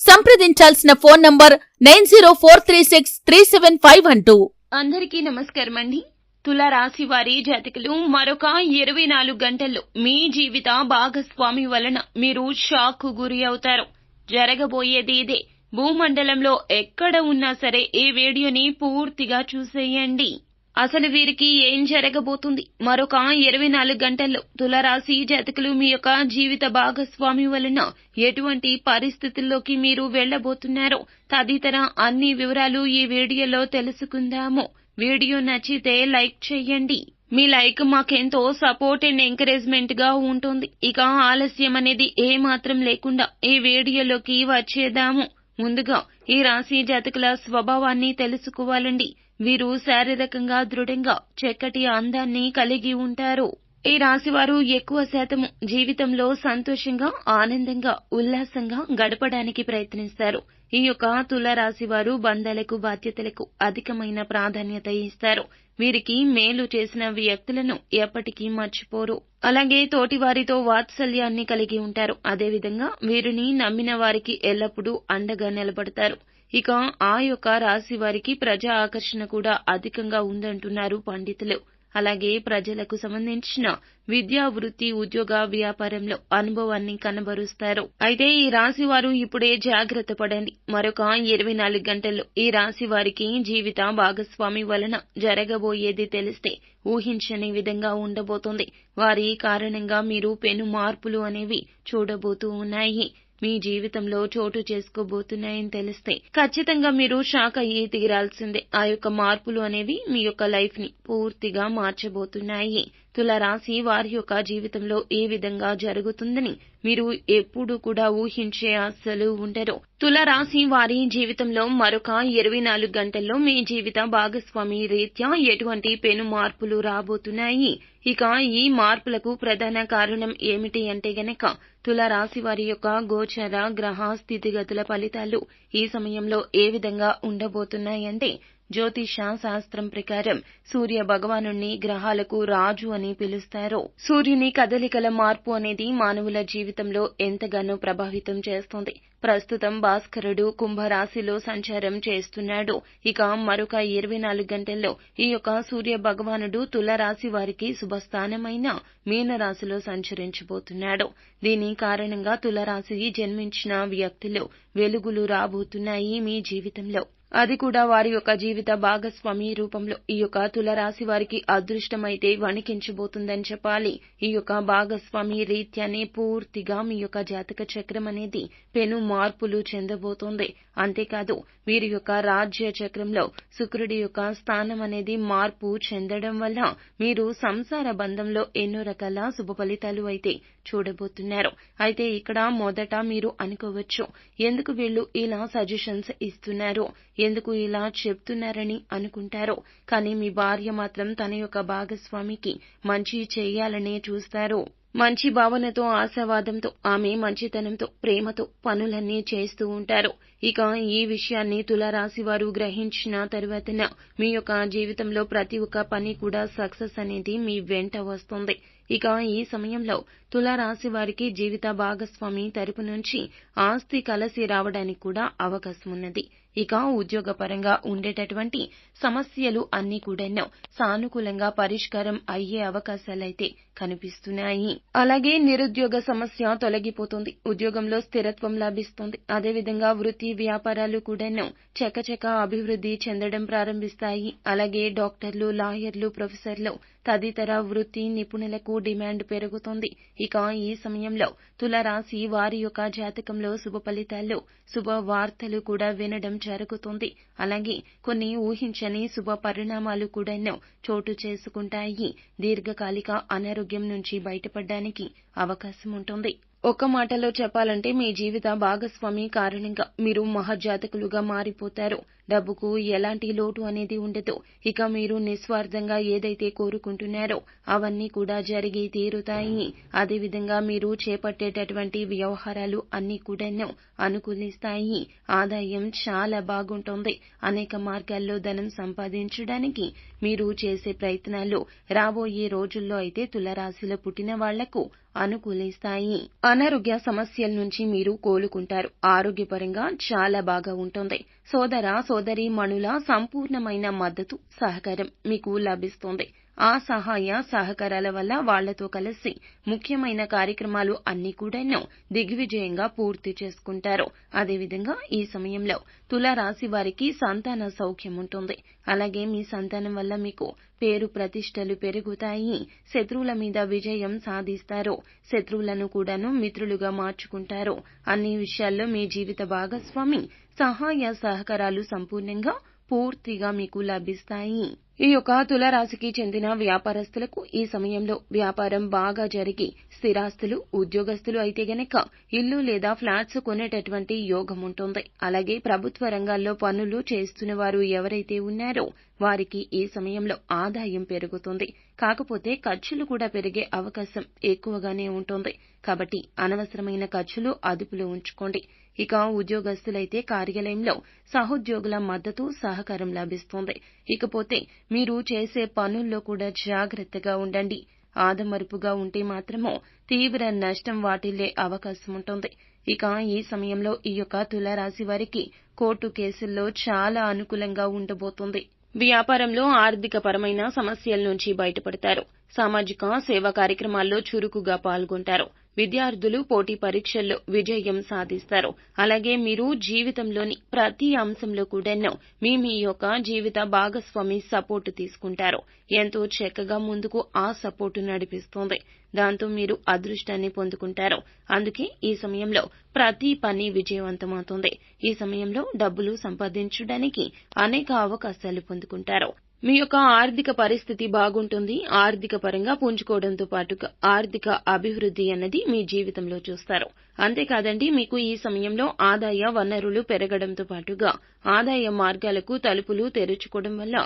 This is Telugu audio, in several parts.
సంప్రదించాల్సిన phone number nine zero four three six three seven five అంటూ అందరికీ నమస్కారం అండి తుల రాశి వారి జాతకులు మరొక ఇరవై నాలుగు గంటల్లో మీ జీవిత భాగస్వామి వలన మీరు షాక్ గురి అవుతారు. జరగబోయేది ఇదే. భూమండలంలో ఎక్కడ ఉన్నా సరే ఈ వీడియోని పూర్తిగా చూసేయండి. అసలు వీరికి ఏం జరగబోతుంది? మరొక ఇరవై నాలుగు గంటల్లో తులరాశి జాతకులు మీ యొక్క జీవిత భాగస్వామి వలన ఎటువంటి పరిస్థితుల్లోకి మీరు వెళ్ళబోతున్నారో తదితర అన్ని వివరాలు ఈ వీడియోలో తెలుసుకుందాము. వీడియో నచ్చితే లైక్ చేయండి. మీ లైక్ మాకెంతో సపోర్ట్ అండ్ ఎంకరేజ్మెంట్గా ఉంటుంది. ఇక ఆలస్యం అనేది ఏ మాత్రం లేకుండా ఈ వీడియోలోకి వచ్చేదాము ముందుగా ఈ రాశి జాతకుల స్వభావాన్ని తెలుసుకోవాలండి. వీరు శారీరకంగా దృఢంగా చక్కటి అందాన్ని కలిగి ఉంటారు. ఈ రాశివారు ఎక్కువ శాతం జీవితంలో సంతోషంగా ఆనందంగా ఉల్లాసంగా గడపడానికి ప్రయత్నిస్తారు. ఈ యొక్క తుల రాశి వారు బంధాలకు బాధ్యతలకు అధికమైన ప్రాధాన్యత ఇస్తారు. వీరికి మేలు చేసిన వ్యక్తులను ఎప్పటికీ మర్చిపోరు. అలాగే తోటి వారితో వాత్సల్యాన్ని కలిగి ఉంటారు. అదేవిధంగా వీరిని నమ్మిన వారికి ఎల్లప్పుడూ అండగా నిలబడతారు. ఇక ఆ యొక్క రాశి వారికి ప్రజా ఆకర్షణ కూడా అధికంగా ఉందంటున్నారు పండితులు. అలాగే ప్రజలకు సంబంధించిన విద్యా వృత్తి ఉద్యోగ వ్యాపారంలో అనుభవాన్ని కనబరుస్తారు. అయితే ఈ రాశి వారు ఇప్పుడే జాగ్రత్త పడండి. మరొక ఇరవై నాలుగు గంటల్లో ఈ రాశి వారికి జీవిత భాగస్వామి వలన జరగబోయేది తెలిస్తే ఊహించని విధంగా ఉండబోతోంది. వారి కారణంగా మీరు పెను మార్పులు అనేవి చూడబోతూ ఉన్నాయి. మీ జీవితంలో చోటు చేసుకోబోతున్నాయని తెలిస్తే ఖచ్చితంగా మీరు షాక్ అయ్యి తీరాల్సిందే. ఆ యొక్క మార్పులు అనేవి మీ యొక్క లైఫ్ని పూర్తిగా మార్చబోతున్నాయి. తులరాశి వారి యొక్క జీవితంలో ఏ విధంగా జరుగుతుందని మీరు ఎప్పుడు కూడా ఊహించే అస్సలు ఉండరు. తులరాశి వారి జీవితంలో మరొక ఇరవై నాలుగు గంటల్లో మీ జీవిత భాగస్వామి రీత్యా ఎటువంటి పెను మార్పులు రాబోతున్నాయి? ఇక ఈ మార్పులకు ప్రధాన కారణం ఏమిటి అంటే గనక తులరాశి వారి యొక్క గోచర గ్రహ స్థితిగతుల ఫలితాలు ఈ సమయంలో ఏ విధంగా ఉండబోతున్నాయంటే శాస్త్రం ప్రకారం సూర్య భగవాను గ్రహాలకు రాజు అని పిలుస్తారు. సూర్యుని కదలికల మార్పు అనేది మానవుల జీవితంలో ఎంతగానో ప్రభావితం చేస్తుంది. ప్రస్తుతం భాస్కరుడు కుంభరాశిలో సంచారం చేస్తున్నాడు. ఇక మరొక ఇరవై నాలుగు గంటల్లో ఈ యొక్క సూర్య భగవానుడు తులరాశి వారికి శుభస్థానమైన మీనరాశిలో సంచరించబోతున్నాడు. దీని కారణంగా తులరాశి జన్మించిన వ్యక్తులు వెలుగులు రాబోతున్నాయి మీ జీవితంలో. అది కూడా వారి యొక్క జీవిత భాగస్వామి రూపంలో ఈ యొక్క తులరాశి వారికి అదృష్టమైతే వణికించబోతుందని చెప్పాలి. ఈ యొక్క భాగస్వామి రీత్యానే పూర్తిగా మీ యొక్క జాతక చక్రం అనేది పెను మార్పులు చెందబోతోంది. అంతేకాదు వీరి యొక్క రాజ్య చక్రంలో శుక్రుడి యొక్క స్థానం అనేది మార్పు చెందడం వల్ల మీరు సంసార బంధంలో ఎన్నో రకాల శుభ ఫలితాలు అయితే చూడబోతున్నారు. అయితే ఇక్కడ మొదట మీరు అనుకోవచ్చు ఎందుకు వీళ్ళు ఇలా సజెషన్స్ ఇస్తున్నారు? ఎందుకు ఇలా చెప్తున్నారని అనుకుంటారో. కానీ మీ భార్య మాత్రం తన యొక్క భాగస్వామికి మంచి చేయాలనే చూస్తారు. మంచి భావనతో ఆశావాదంతో ఆమె మంచితనంతో ప్రేమతో పనులన్నీ చేస్తూ ఉంటారు. ఇక ఈ విషయాన్ని తులారాశి వారు గ్రహించిన తరువాతన మీ యొక్క జీవితంలో ప్రతి ఒక్క పని కూడా సక్సెస్ అనేది మీ వెంట వస్తుంది. ఇక ఈ సమయంలో తులారాశి వారికి జీవిత భాగస్వామి తరపు నుంచి ఆస్తి కలసి రావడానికి కూడా అవకాశం ఉన్నది ఇక ఉద్యోగపరంగా ఉండేటటువంటి సమస్యలు అన్ని కూడా సానుకూలంగా పరిష్కారం అయ్యే అవకాశాలైతే కనిపిస్తున్నాయి. అలాగే నిరుద్యోగ సమస్య తొలగిపోతుంది. ఉద్యోగంలో స్థిరత్వం లభిస్తుంది. అదేవిధంగా వృత్తి వ్యాపారాలు కూడాను చకచక అభివృద్ధి చెందడం ప్రారంభిస్తాయి. అలాగే డాక్టర్లు లాయర్లు ప్రొఫెసర్లు తదితర వృత్తి నిపుణులకు డిమాండ్ పెరుగుతుంది. ఇక ఈ సమయంలో తులరాశి వారి యొక్క జాతకంలో శుభ ఫలితాల్లో శుభ వార్తలు కూడా వినడం జరుగుతుంది. అలాగే కొన్ని ఊహించని శుభ పరిణామాలు కూడాను చోటు చేసుకుంటాయి. దీర్ఘకాలిక అనారోగ్యం నుంచి బయటపడడానికి అవకాశం ఉంటుంది. ఒక్క మాటలో చెప్పాలంటే మీ జీవిత భాగస్వామి కారణంగా మీరు మహజాతకులుగా మారిపోతారు. డబ్బుకు ఎలాంటి లోటు అనేది ఉండదు. ఇక మీరు నిస్వార్థంగా ఏదైతే కోరుకుంటున్నారో అవన్నీ కూడా జరిగి తీరుతాయి. అదేవిధంగా మీరు చేపట్టేటటువంటి వ్యవహారాలు అన్ని కూడాను అనుకూలిస్తాయి. ఆదాయం చాలా బాగుంటుంది. అనేక మార్గాల్లో ధనం సంపాదించడానికి మీరు చేసే ప్రయత్నాలు రాబోయే రోజుల్లో అయితే తులరాశిలో పుట్టిన వాళ్ళకు అనుకూలిస్తాయి. అనారోగ్య సమస్యల నుంచి మీరు కోలుకుంటారు. ఆరోగ్యపరంగా చాలా బాగా ఉంటుంది. సోదర సోదరి మణుల సంపూర్ణమైన మద్దతు సహకారం మీకు లభిస్తుంది. ఆ సహాయ సహకారాల వల్ల వాళ్ళతో కలిసి ముఖ్యమైన కార్యక్రమాలు అన్ని కూడాను దిగ్విజయంగా పూర్తి చేసుకుంటారు. అదేవిధంగా ఈ సమయంలో తులారాశి వారికి సంతాన సౌఖ్యం ఉంటుంది. అలాగే మీ సంతానం వల్ల మీకు పేరు ప్రతిష్టలు పెరుగుతాయి. శత్రువుల మీద విజయం సాధిస్తారు. శత్రువులను కూడాను మిత్రులుగా మార్చుకుంటారు. అన్ని విషయాల్లో మీ జీవిత భాగస్వామి సహాయ సహకారాలు సంపూర్ణంగా పూర్తిగా మీకు లభిస్తాయి. ఈ యొక్క తులరాశికి చెందిన వ్యాపారస్తులకు ఈ సమయంలో వ్యాపారం బాగా జరిగి స్థిరాస్తులు ఉద్యోగస్తులు అయితే గనక ఇల్లు లేదా ఫ్లాట్స్ కొనేటటువంటి యోగం ఉంటుంది. అలాగే ప్రభుత్వ రంగాల్లో పనులు చేస్తున్న వారు ఎవరైతే ఉన్నారో వారికి ఈ సమయంలో ఆదాయం పెరుగుతుంది. కాకపోతే ఖర్చులు కూడా పెరిగే అవకాశం ఎక్కువగానే ఉంటుంది. కాబట్టి అనవసరమైన ఖర్చులు అదుపులో ఉంచుకోండి. ఇక ఉద్యోగస్తులైతే కార్యాలయంలో సహోద్యోగుల మద్దతు సహకారం లభిస్తుంది. ఇకపోతే మీరు చేసే పనుల్లో కూడా జాగ్రత్తగా ఉండండి. ఆదమరుపుగా ఉంటే మాత్రమో తీవ్ర నష్టం వాటిల్లే అవకాశం ఉంటుంది. ఇక ఈ సమయంలో ఈ యొక్క తులారాశి వారికి కోర్టు కేసుల్లో చాలా అనుకూలంగా ఉండబోతుంది. వ్యాపారంలో ఆర్థిక పరమైన సమస్యల నుంచి బయటపడతారు. సామాజిక సేవా కార్యక్రమాల్లో చురుకుగా పాల్గొంటారు. విద్యార్థులు పోటీ పరీక్షల్లో విజయం సాధిస్తారు. అలాగే మీరు జీవితంలోని ప్రతి అంశంలో కూడాను మీ మీ యొక్క జీవిత భాగస్వామి సపోర్టు తీసుకుంటారు. ఎంతో చక్కగా ముందుకు ఆ సపోర్టు నడిపిస్తుంది. దాంతో మీరు అదృష్టాన్ని పొందుకుంటారు. అందుకే ఈ సమయంలో ప్రతి పని విజయవంతమవుతుంది. ఈ సమయంలో డబ్బులు సంపాదించడానికి అనేక అవకాశాలు పొందుకుంటారు. మీ యొక్క ఆర్థిక పరిస్థితి బాగుంటుంది ఆర్థిక పరంగా పుంజుకోవడంతో పాటుగా ఆర్థిక అభివృద్ధి అన్నది మీ జీవితంలో చూస్తారు. అంతేకాదండి మీకు ఈ సమయంలో ఆదాయ వనరులు పెరగడంతో పాటుగా ఆదాయ మార్గాలకు తలుపులు తెరుచుకోవడం వల్ల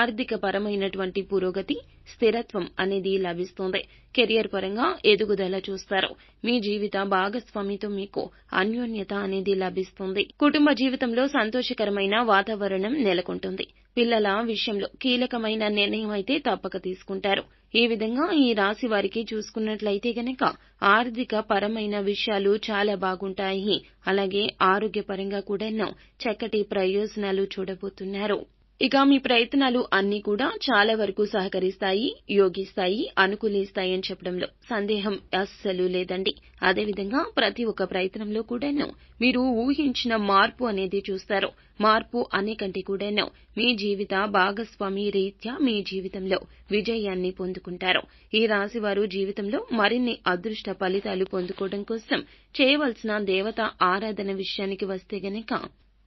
ఆర్థిక పరమైనటువంటి పురోగతి స్థిరత్వం అనేది లభిస్తుంది. కెరియర్ పరంగా ఎదుగుదల చూస్తారు. మీ జీవిత భాగస్వామితో మీకు అన్యోన్యత అనేది లభిస్తుంది. కుటుంబ జీవితంలో సంతోషకరమైన వాతావరణం నెలకొంటుంది. పిల్లల విషయంలో కీలకమైన నిర్ణయం అయితే తప్పక తీసుకుంటారు. ఈ విధంగా ఈ రాశి వారికి చూసుకున్నట్లయితే గనక ఆర్థిక పరమైన విషయాలు చాలా బాగుంటాయి. అలాగే ఆరోగ్యపరంగా కూడా చక్కటి ప్రయోజనాలు చూడబోతున్నారు. ఇక మీ ప్రయత్నాలు అన్నీ కూడా చాలా వరకు సహకరిస్తాయి యోగిస్తాయి అనుకూలిస్తాయి అని చెప్పడంలో సందేహం అస్సలు లేదండి. అదేవిధంగా ప్రతి ఒక్క ప్రయత్నంలో కూడాను మీరు ఊహించిన మార్పు అనేది చూస్తారు మార్పు అనే కంటే కూడాను మీ జీవిత భాగస్వామి రీత్యా మీ జీవితంలో విజయాన్ని పొందుకుంటారు ఈ రాశి వారు జీవితంలో మరిన్ని అదృష్ట ఫలితాలు పొందుకోవడం కోసం చేయవలసిన దేవత ఆరాధన విషయానికి వస్తే గనక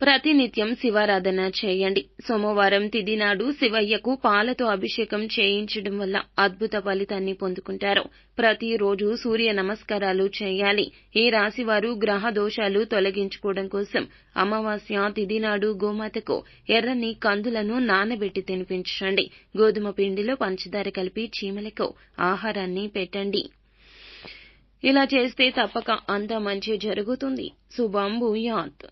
ప్రతినిత్యం శివారాధన చేయండి. సోమవారం తిది నాడు శివయ్యకు పాలతో అభిషేకం చేయించడం వల్ల అద్భుత ఫలితాన్ని పొందుకుంటారు. ప్రతిరోజు సూర్య నమస్కారాలు చేయాలి. ఈ రాశివారు గ్రహ దోషాలు తొలగించుకోవడం కోసం అమావాస్య తిది నాడు గోమాతకు ఎర్రని కందులను నానబెట్టి తినిపించండి. గోధుమ పిండిలో పంచదార కలిపి చీమలకు ఆహారాన్ని పెట్టండి. ఇలా చేస్తే తప్పక అంత మంచి జరుగుతుంది. శుభం భూయాత్.